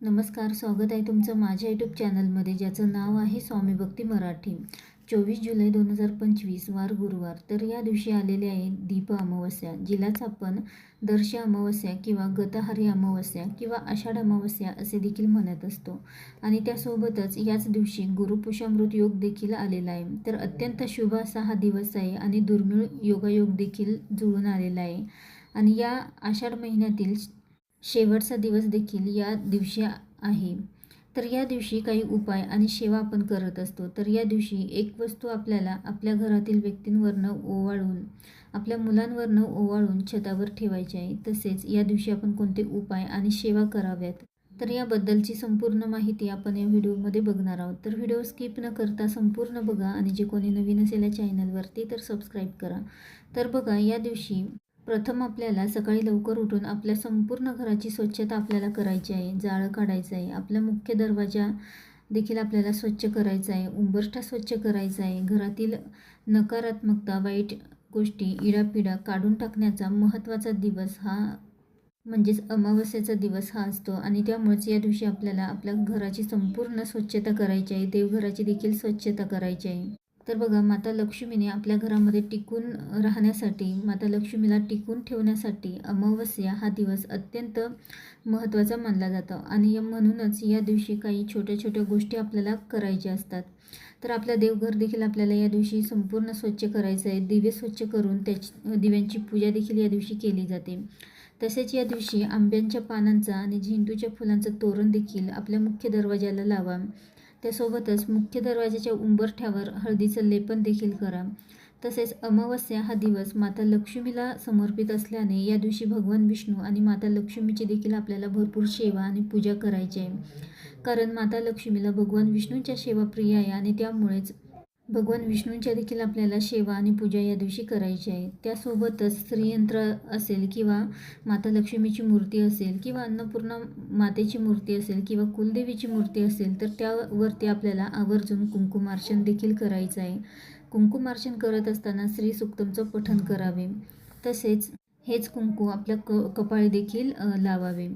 नमस्कार स्वागत आहे तुमचं माझ्या यूट्यूब चॅनलमध्ये ज्याचं नाव आहे स्वामी भक्ती मराठी. चोवीस जुलै दोन हजार पंचवीस वार गुरुवार. तर या दिवशी आलेले आहे दीप अमावस्या जिलाच आपण दर्श अमावस्या किंवा गतहारी अमावस्या किंवा आषाढ अमावस्या असे देखील म्हणत असतो. आणि त्यासोबतच याच दिवशी गुरुपुषामृत योग देखील आलेला आहे. तर अत्यंत शुभ असा हा दिवस आहे आणि दुर्मिळ योगायोग देखील जुळून आलेला आहे. आणि या आषाढ महिन्यातील शेवटचा दिवस देखील या दिवशी आहे. तर या दिवशी काही उपाय आणि सेवा आपण करत असतो. तर या दिवशी एक वस्तू आपल्याला आपल्या घरातील व्यक्तींवरनं ओवाळून आपल्या मुलांवरनं ओवाळून छतावर ठेवायची आहे. तसेच या दिवशी आपण कोणते उपाय आणि सेवा कराव्यात? तर याबद्दलची संपूर्ण माहिती आपण या व्हिडिओमध्ये बघणार आहोत. तर व्हिडिओ स्किप न करता संपूर्ण बघा आणि जे कोणी नवीन असेल या चॅनलवरती तर सबस्क्राईब करा. तर बघा या दिवशी प्रथम आपल्याला सकाळी लवकर उठून आपल्या संपूर्ण घराची स्वच्छता आपल्याला करायची आहे. जाळं काढायचं आहे. आपला मुख्य दरवाजा देखील आपल्याला स्वच्छ करायचा आहे. उंबरठा स्वच्छ करायचा आहे. घरातील नकारात्मकता वाईट गोष्टी इडापिडा काढून टाकण्याचा महत्त्वाचा दिवस हा म्हणजेच अमावस्येचा दिवस हा असतो. आणि त्यामुळेच या दिवशी आपल्याला आपल्या घराची संपूर्ण स्वच्छता करायची आहे. देवघराची देखील स्वच्छता करायची आहे. तर बघा माता लक्ष्मीने आपल्या घरामध्ये टिकून राहण्यासाठी माता लक्ष्मीला टिकून ठेवण्यासाठी अमावस्या हा दिवस अत्यंत महत्त्वाचा मानला जातो. आणि म्हणूनच या दिवशी काही छोट्या छोट्या गोष्टी आपल्याला करायच्या असतात. तर आपलं देवघर देखील आपल्याला या दिवशी संपूर्ण स्वच्छ करायचं आहे. दिवे स्वच्छ करून त्याची दिव्यांची पूजा देखील या दिवशी केली जाते. तसेच या दिवशी आंब्यांच्या पानांचा आणि झेंडूच्या फुलांचं तोरण देखील आपल्या मुख्य दरवाजाला लावा. त्यासोबतच मुख्य दरवाजाच्या उंबरठ्यावर हळदीचं लेपन देखील करा. तसेच अमावस्या हा दिवस माता लक्ष्मीला समर्पित असल्याने या दिवशी भगवान विष्णू आणि माता लक्ष्मीची देखील आपल्याला भरपूर सेवा आणि पूजा करायची आहे. कारण माता लक्ष्मीला भगवान विष्णूंच्या सेवा प्रिय आहे आणि त्यामुळेच भगवान विष्णूंच्या देखील आपल्याला सेवा आणि पूजा या दिवशी करायची आहे. त्यासोबतच श्रीयंत्र असेल किंवा माता लक्ष्मीची मूर्ती असेल किंवा अन्नपूर्णा मातेची मूर्ती असेल किंवा कुलदेवीची मूर्ती असेल तर त्यावरती आपल्याला आवर्जून कुंकुमार्चन देखील करायचं आहे. कुंकुमार्चन करत असताना श्री सुक्तमचं पठण करावे. तसेच हेच कुंकू आपल्या क कपाळी देखील लावावे.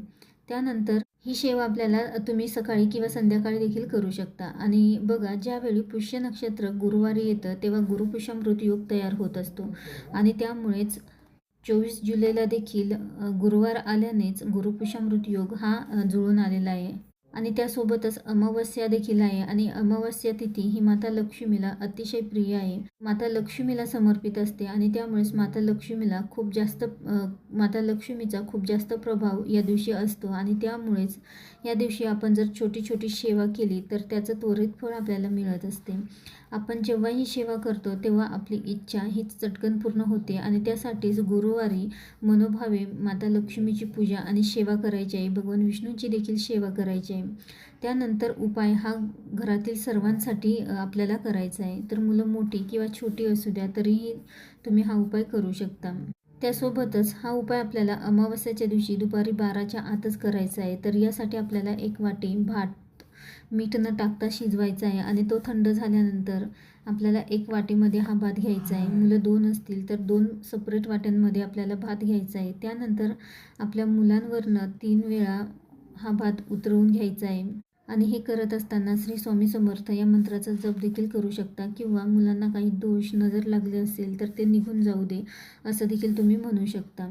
त्यानंतर ही सेवा आपल्याला तुम्ही सकाळी किंवा संध्याकाळी देखील करू शकता. आणि बघा ज्यावेळी पुष्य नक्षत्र गुरुवारी येतं तेव्हा गुरुपुष्यामृत योग तयार होत असतो. आणि त्यामुळेच चोवीस जुलैला देखील गुरुवार आल्यानेच गुरुपुष्यामृत योग हा जुळून आलेला आहे. आणि त्यासोबतच अमावस्या देखील आहे. आणि अमावस्या तिथी ही माता लक्ष्मीला अतिशय प्रिय आहे. माता लक्ष्मीला समर्पित असते आणि त्यामुळेच माता लक्ष्मीला खूप जास्त माता लक्ष्मीचा खूप जास्त प्रभाव या दिवशी असतो. आणि त्यामुळेच या दिवशी आपण जर छोटी छोटी सेवा केली तर त्याचं त्वरित फळ आपल्याला मिळत असते. आपण जेव्हा ही सेवा करतो तेव्हा आपली इच्छा हीच चटकन पूर्ण होते आणि त्यासाठीच गुरुवारी मनोभावे माता लक्ष्मीची पूजा आणि सेवा करायची आहे. भगवान विष्णूंची देखील सेवा करायची आहे. त्यानंतर उपाय हा घरातील सर्वांसाठी आपल्याला करायचा आहे. तर मुलं मोठी किंवा छोटी असू द्या तरीही तुम्ही हा उपाय करू शकता. त्यासोबतच हा उपाय आपल्याला अमावस्याच्या दिवशी दुपारी बाराच्या आतच करायचा आहे. तर यासाठी आपल्याला एक वाटी भात मीठ न टाकता शिजवायचा आहे आणि तो थंड झाल्यानंतर आपल्याला एक वाटीमध्ये हा भात घ्यायचा आहे. मुलं दोन असतील तर दोन सपरेट वाट्यांमध्ये आपल्याला भात घ्यायचा आहे. त्यानंतर आपल्या मुलांवरनं तीन वेळा हा भात उतरवून घ्यायचा आहे. आणि हे करत असताना श्री स्वामी समर्थ या मंत्राचा जप देखील करू शकता किंवा मुलांना काही दोष नजर लागले असेल तर ते निघून जाऊ दे असं देखील तुम्ही म्हणू शकता.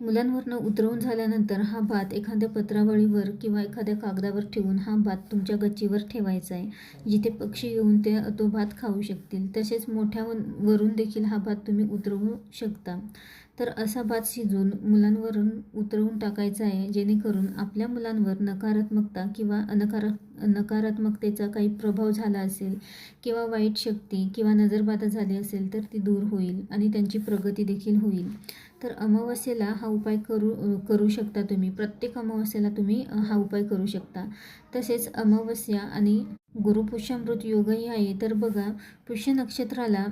मुलांवरनं उतरवून झाल्यानंतर हा भात एखाद्या पत्रावळीवर किंवा एखाद्या कागदावर ठेवून हा भात तुमच्या गच्चीवर ठेवायचा आहे. जिथे पक्षी येऊन ते तो भात खाऊ शकतील. तसेच मोठ्या वरून देखील हा भात तुम्ही उतरवू शकता. तर असा भात शिजून मुलांवरून उतरवून टाकायचा आहे. जेणेकरून आपल्या मुलांवर नकारात्मकता किंवा अनकार नकारात्मकतेचा काही प्रभाव झाला असेल किंवा वाईट शक्ती किंवा नजरबाधा झाली असेल तर ती दूर होईल आणि त्यांची प्रगती देखील होईल. तर अमावस्येला हा उपाय करू करू शकता तुम्ही. प्रत्येक अमावस्येला तुम्ही हा उपाय करू शकता. तसेच अमावस्या आणि गुरुपुष्यामृत योगही आहे. तर बघा पुष्य नक्षत्राला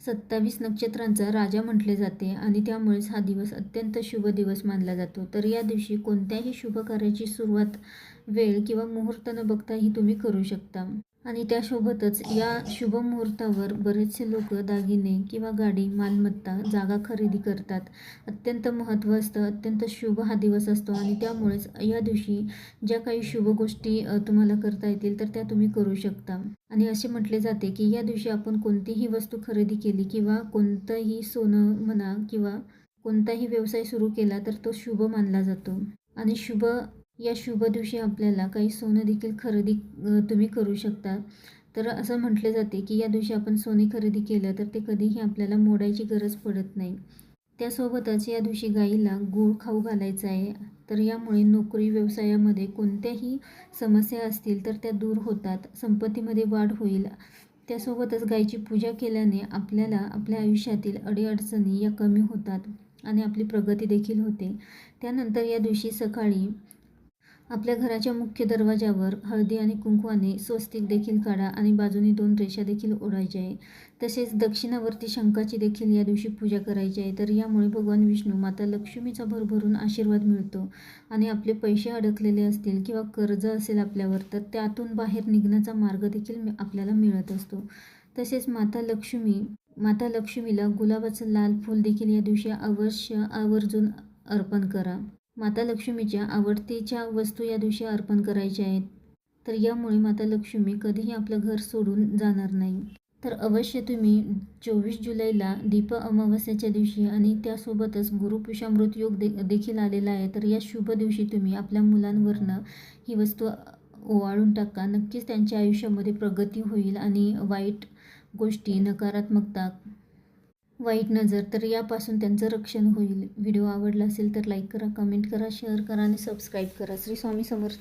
सत्तावीस नक्षत्रांचा राजा म्हटले जाते आणि त्यामुळेच हा दिवस अत्यंत शुभ दिवस मानला जातो. तर या दिवशी कोणत्याही शुभ कार्याची सुरुवात वेळ किंवा मुहूर्त न बघताही तुम्ही करू शकता. आणि त्यासोबतच या शुभ मुहूर्तावर बरेचसे लोक दागिने किंवा गाडी मालमत्ता जागा खरेदी करतात. अत्यंत महत्त्व असतं अत्यंत शुभ हा दिवस असतो आणि त्यामुळेच या दिवशी ज्या काही शुभ गोष्टी तुम्हाला करता येतील तर त्या तुम्ही करू शकता. आणि असे म्हटले जाते की या दिवशी आपण कोणतीही वस्तू खरेदी केली किंवा कोणतंही सोनं म्हणा किंवा कोणताही व्यवसाय सुरू केला तर तो शुभ मानला जातो. आणि शुभ या शुभ दिवशी आपल्याला काही सोनं देखील खरेदी तुम्ही करू शकता. तर असं म्हटले जाते की या दिवशी आपण सोने खरेदी केलं तर ते कधीही आपल्याला मोडायची गरज पडत नाही. त्यासोबतच या दिवशी गाईला गूळ खाऊ घालायचा आहे. तर यामुळे नोकरी व्यवसायामध्ये कोणत्याही समस्या असतील तर त्या दूर होतात. संपत्तीमध्ये वाढ होईल. त्यासोबतच गाईची पूजा केल्याने आपल्याला आपल्या आयुष्यातील अडीअडचणी या कमी होतात आणि आपली प्रगती देखील होते. त्यानंतर या दिवशी सकाळी आपल्या घराच्या मुख्य दरवाजावर हळदी आणि कुंकवाने स्वस्तिक देखील काढा आणि बाजूनी दोन रेषा देखील ओढायच्या आहे तसेच दक्षिणावरती शंखाची देखील या दिवशी पूजा करायची आहे. तर यामुळे भगवान विष्णू माता लक्ष्मीचा भरभरून आशीर्वाद मिळतो आणि आपले पैसे अडकलेले असतील किंवा कर्ज असेल आपल्यावर तर त्यातून बाहेर निघण्याचा मार्ग देखील आपल्याला मिळत असतो. तसेच माता लक्ष्मी माता लक्ष्मीला गुलाबाचं लाल फूल देखील या दिवशी अवश्य आवर्जून अर्पण करा. माता लक्ष्मीच्या आवडतीच्या वस्तू या दिवशी अर्पण करायच्या आहेत. तर यामुळे माता लक्ष्मी कधीही आपलं घर सोडून जाणार नाही. तर अवश्य तुम्ही चोवीस जुलैला दीप अमावस्याच्या दिवशी आणि त्यासोबतच गुरुपुषामृत योग दे देखील आलेला आहे. तर या शुभ दिवशी तुम्ही आपल्या मुलांवरनं ही वस्तू ओवाळून टाका. नक्कीच त्यांच्या आयुष्यामध्ये प्रगती होईल आणि वाईट गोष्टी नकारात्मकता वाईट नजर तर यापासून त्यांचं रक्षण होईल. व्हिडिओ आवडला असेल तर लाईक करा कमेंट करा शेअर करा आणि सबस्क्राईब करा. श्री स्वामी समर्थ.